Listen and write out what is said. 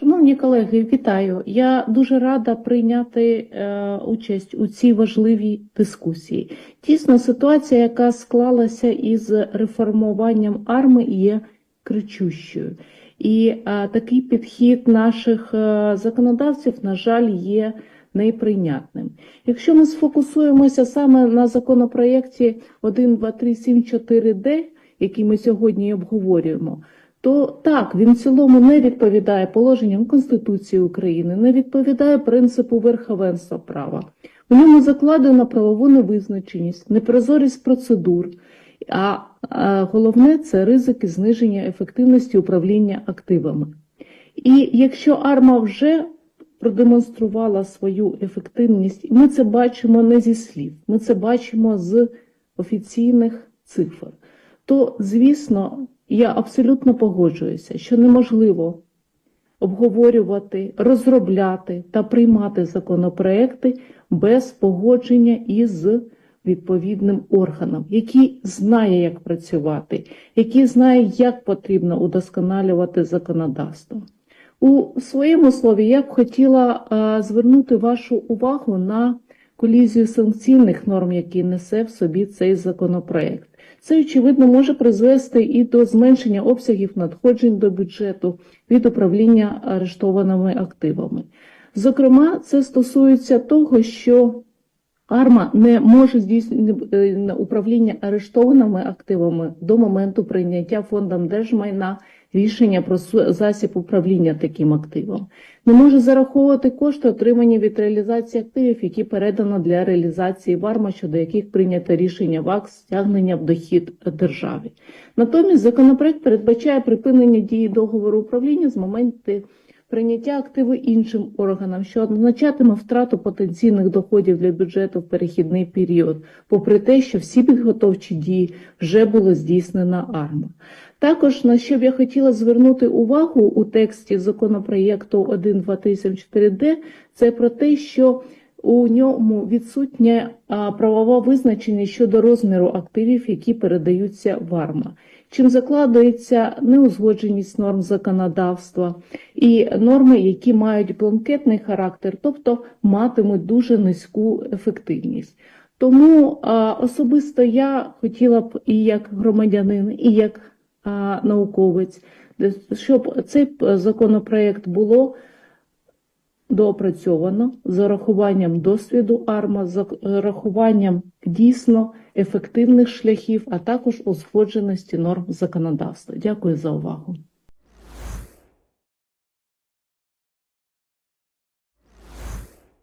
Шановні колеги, вітаю. Я дуже рада прийняти е, участь у цій важливій дискусії. Дійсно, ситуація, яка склалася із реформуванням арми, є кричущою. І е, такий підхід наших е, законодавців, на жаль, є неприйнятним. Якщо ми сфокусуємося саме на законопроєкті 1.2.3.7.4D, який ми сьогодні обговорюємо, то так, він в цілому не відповідає положенням Конституції України, не відповідає принципу верховенства права. У ньому закладено правову невизначеність, непрозорість процедур, а, головне це ризики зниження ефективності управління активами. І якщо АРМА вже продемонструвала свою ефективність, ми це бачимо не зі слів, ми це бачимо з офіційних цифр, то, звісно, я абсолютно погоджуюся, що неможливо обговорювати, розробляти та приймати законопроекти без погодження із відповідним органом, який знає, як працювати, який знає, як потрібно удосконалювати законодавство. У своєму слові я б хотіла звернути вашу увагу на колізію санкційних норм, які несе в собі цей законопроект. Це, очевидно, може призвести і до зменшення обсягів надходжень до бюджету від управління арештованими активами. Зокрема, це стосується того, що АРМА не може здійснювати управління арештованими активами до моменту прийняття фондом держмайна рішення про засіб управління таким активом. Не може зараховувати кошти, отримані від реалізації активів, які передано для реалізації в АРМА, щодо яких прийнято рішення ВАКС стягнення в дохід державі. Натомість законопроект передбачає припинення дії договору управління з моменту прийняття активу іншим органам, що означатиме втрату потенційних доходів для бюджету в перехідний період, попри те, що всі підготовчі дії вже було здійснено АРМА. Також на що б я хотіла звернути увагу у тексті законопроєкту 1.2.3.4D, це про те, що у ньому відсутня а, правова визначеність щодо розміру активів, які передаються в АРМА, чим закладується неузгодженість норм законодавства і норми, які мають бланкетний характер, тобто матимуть дуже низьку ефективність. Тому особисто я хотіла б і як громадянин, і як науковець, щоб цей законопроект було доопрацьовано з урахуванням досвіду АРМА, з урахуванням дійсно ефективних шляхів, а також узгодженості норм законодавства. Дякую за увагу.